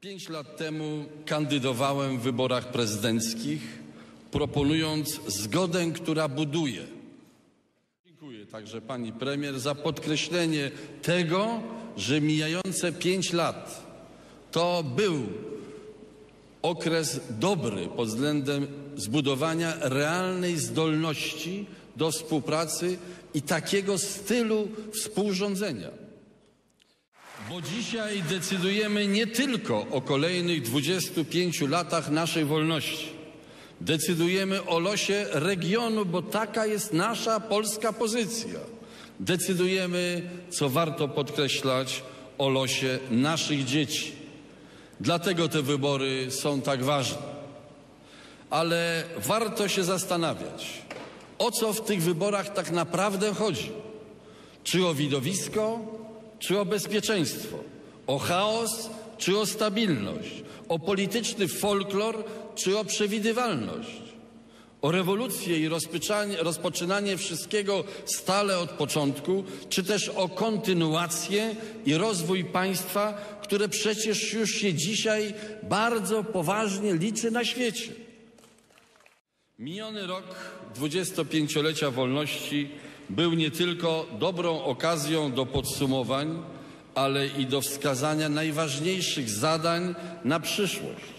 Pięć lat temu kandydowałem w wyborach prezydenckich, proponując zgodę, która buduje. Dziękuję także pani premier za podkreślenie tego, że mijające pięć lat to był okres dobry pod względem zbudowania realnej zdolności do współpracy i takiego stylu współrządzenia. Bo dzisiaj decydujemy nie tylko o kolejnych 25 latach naszej wolności. Decydujemy o losie regionu, bo taka jest nasza polska pozycja. Decydujemy, co warto podkreślać, o losie naszych dzieci. Dlatego te wybory są tak ważne. Ale warto się zastanawiać, o co w tych wyborach tak naprawdę chodzi. Czy o widowisko, czy o bezpieczeństwo, o chaos, czy o stabilność, o polityczny folklor, czy o przewidywalność, o rewolucję i rozpoczynanie wszystkiego stale od początku, czy też o kontynuację i rozwój państwa, które przecież już się dzisiaj bardzo poważnie liczy na świecie. Miniony rok 25-lecia wolności był nie tylko dobrą okazją do podsumowań, ale i do wskazania najważniejszych zadań na przyszłość.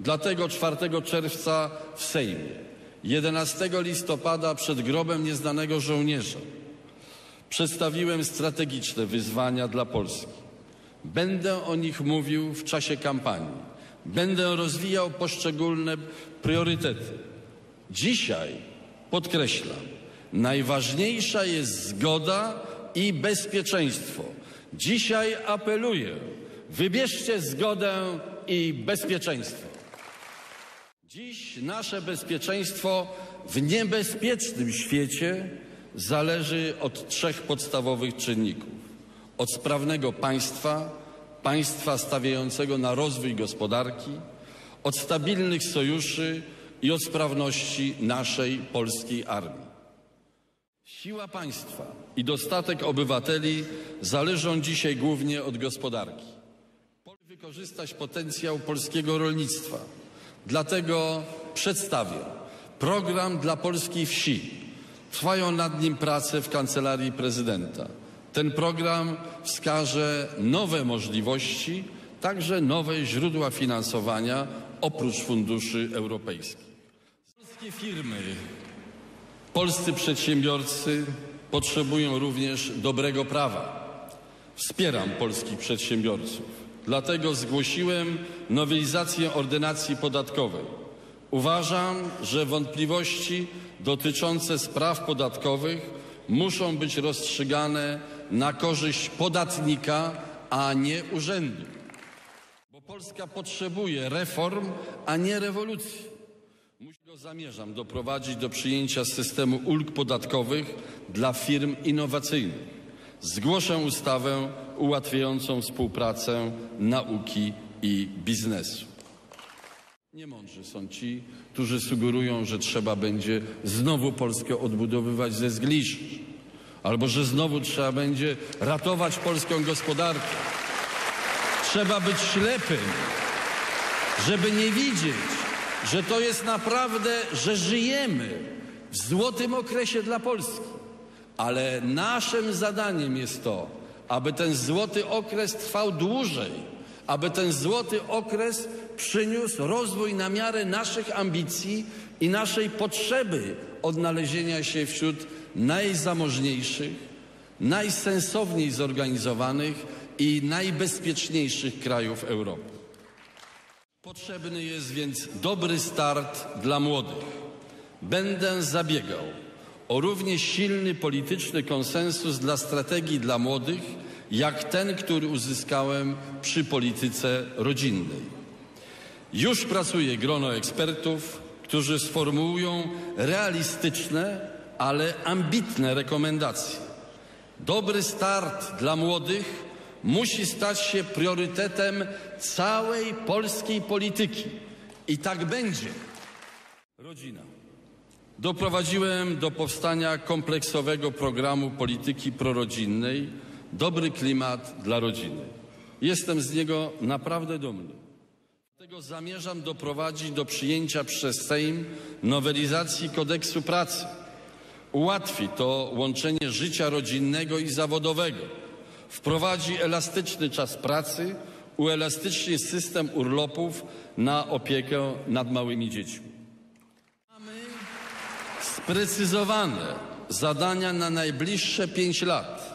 Dlatego 4 czerwca w Sejmie, 11 listopada przed grobem nieznanego żołnierza przedstawiłem strategiczne wyzwania dla Polski. Będę o nich mówił w czasie kampanii. Będę rozwijał poszczególne priorytety. Dzisiaj podkreślam, najważniejsza jest zgoda i bezpieczeństwo. Dzisiaj apeluję, wybierzcie zgodę i bezpieczeństwo. Dziś nasze bezpieczeństwo w niebezpiecznym świecie zależy od trzech podstawowych czynników: od sprawnego państwa, państwa stawiającego na rozwój gospodarki, od stabilnych sojuszy i od sprawności naszej polskiej armii. Siła państwa i dostatek obywateli zależą dzisiaj głównie od gospodarki. Wykorzystać potencjał polskiego rolnictwa. Dlatego przedstawię program dla polskiej wsi. Trwają nad nim prace w kancelarii prezydenta. Ten program wskaże nowe możliwości, także nowe źródła finansowania oprócz funduszy europejskich. Polskie firmy, polscy przedsiębiorcy potrzebują również dobrego prawa. Wspieram polskich przedsiębiorców. Dlatego zgłosiłem nowelizację ordynacji podatkowej. Uważam, że wątpliwości dotyczące spraw podatkowych muszą być rozstrzygane na korzyść podatnika, a nie urzędu. Bo Polska potrzebuje reform, a nie rewolucji. Zamierzam doprowadzić do przyjęcia systemu ulg podatkowych dla firm innowacyjnych. Zgłoszę ustawę ułatwiającą współpracę nauki i biznesu. Niemądrzy są ci, którzy sugerują, że trzeba będzie znowu Polskę odbudowywać ze zgliszcz, albo że znowu trzeba będzie ratować polską gospodarkę. Trzeba być ślepym, żeby nie widzieć, że to jest naprawdę, że żyjemy w złotym okresie dla Polski. Ale naszym zadaniem jest to, aby ten złoty okres trwał dłużej, aby ten złoty okres przyniósł rozwój na miarę naszych ambicji i naszej potrzeby odnalezienia się wśród najzamożniejszych, najsensowniej zorganizowanych i najbezpieczniejszych krajów Europy. Potrzebny jest więc dobry start dla młodych. Będę zabiegał o równie silny polityczny konsensus dla strategii dla młodych, jak ten, który uzyskałem przy polityce rodzinnej. Już pracuje grono ekspertów, którzy sformułują realistyczne, ale ambitne rekomendacje. Dobry start dla młodych musi stać się priorytetem całej polskiej polityki. I tak będzie. Rodzina. Doprowadziłem do powstania kompleksowego programu polityki prorodzinnej Dobry klimat dla rodziny. Jestem z niego naprawdę dumny. Dlatego zamierzam doprowadzić do przyjęcia przez Sejm nowelizacji kodeksu pracy. Ułatwi to łączenie życia rodzinnego i zawodowego. Wprowadzi elastyczny czas pracy, uelastyczni system urlopów na opiekę nad małymi dziećmi. Mamy sprecyzowane zadania na najbliższe pięć lat.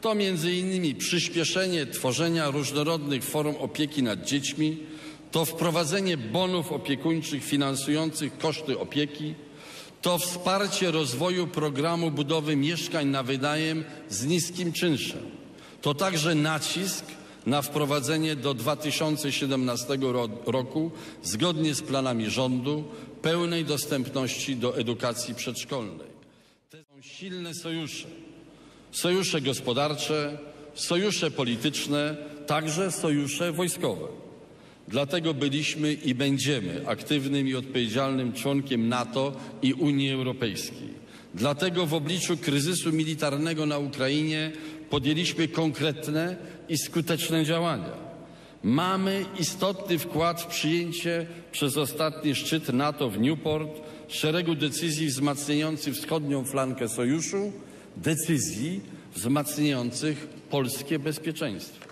To między innymi przyspieszenie tworzenia różnorodnych form opieki nad dziećmi, to wprowadzenie bonów opiekuńczych finansujących koszty opieki, to wsparcie rozwoju programu budowy mieszkań na wynajem z niskim czynszem. To także nacisk na wprowadzenie do 2017 ro- roku, zgodnie z planami rządu, pełnej dostępności do edukacji przedszkolnej. To są silne sojusze. Sojusze gospodarcze, sojusze polityczne, także sojusze wojskowe. Dlatego byliśmy i będziemy aktywnym i odpowiedzialnym członkiem NATO i Unii Europejskiej. Dlatego w obliczu kryzysu militarnego na Ukrainie podjęliśmy konkretne i skuteczne działania. Mamy istotny wkład w przyjęcie przez ostatni szczyt NATO w Newport szeregu decyzji wzmacniających wschodnią flankę sojuszu, decyzji wzmacniających polskie bezpieczeństwo.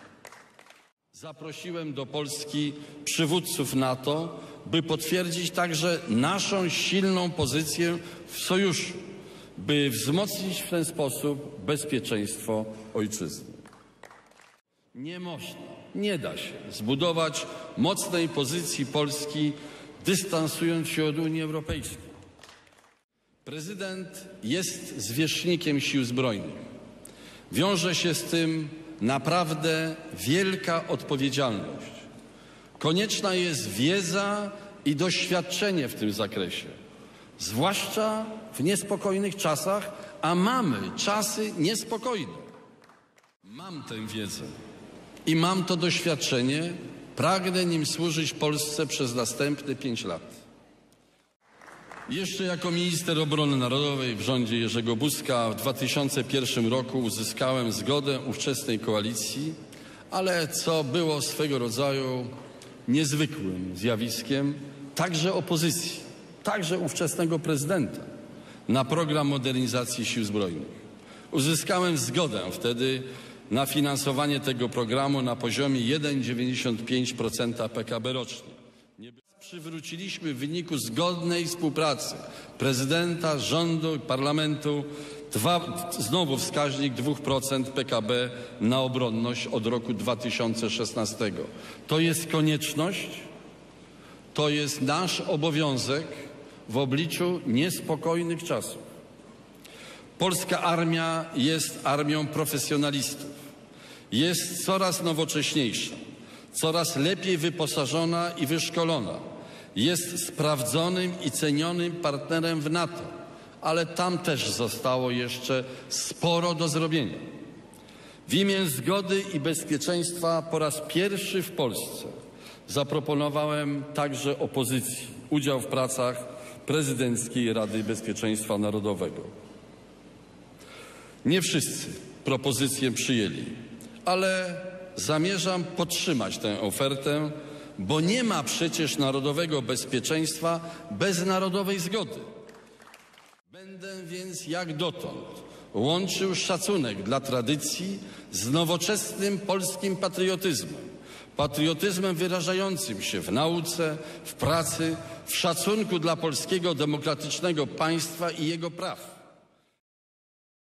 Zaprosiłem do Polski przywódców NATO, by potwierdzić także naszą silną pozycję w sojuszu, by wzmocnić w ten sposób bezpieczeństwo ojczyzny. Nie można, nie da się zbudować mocnej pozycji Polski, dystansując się od Unii Europejskiej. Prezydent jest zwierzchnikiem sił zbrojnych. Wiąże się z tym naprawdę wielka odpowiedzialność. Konieczna jest wiedza i doświadczenie w tym zakresie, zwłaszcza w niespokojnych czasach, a mamy czasy niespokojne. Mam tę wiedzę i mam to doświadczenie, pragnę nim służyć Polsce przez następne pięć lat. Jeszcze jako minister obrony narodowej w rządzie Jerzego Buzka w 2001 roku uzyskałem zgodę ówczesnej koalicji, ale co było swego rodzaju niezwykłym zjawiskiem, także opozycji, także ówczesnego prezydenta na program modernizacji sił zbrojnych. Uzyskałem zgodę wtedy na finansowanie tego programu na poziomie 1,95% PKB rocznie. Nie przywróciliśmy w wyniku zgodnej współpracy prezydenta, rządu i parlamentu dwa, znowu wskaźnik 2% PKB na obronność od roku 2016. To jest konieczność, to jest nasz obowiązek w obliczu niespokojnych czasów. Polska armia jest armią profesjonalistów. Jest coraz nowocześniejsza, coraz lepiej wyposażona i wyszkolona. Jest sprawdzonym i cenionym partnerem w NATO, ale tam też zostało jeszcze sporo do zrobienia. W imię zgody i bezpieczeństwa po raz pierwszy w Polsce zaproponowałem także opozycji udział w pracach prezydenckiej Rady Bezpieczeństwa Narodowego. Nie wszyscy propozycję przyjęli, ale zamierzam podtrzymać tę ofertę, bo nie ma przecież narodowego bezpieczeństwa bez narodowej zgody. Będę więc jak dotąd łączył szacunek dla tradycji z nowoczesnym polskim patriotyzmem. Patriotyzmem wyrażającym się w nauce, w pracy, w szacunku dla polskiego demokratycznego państwa i jego praw.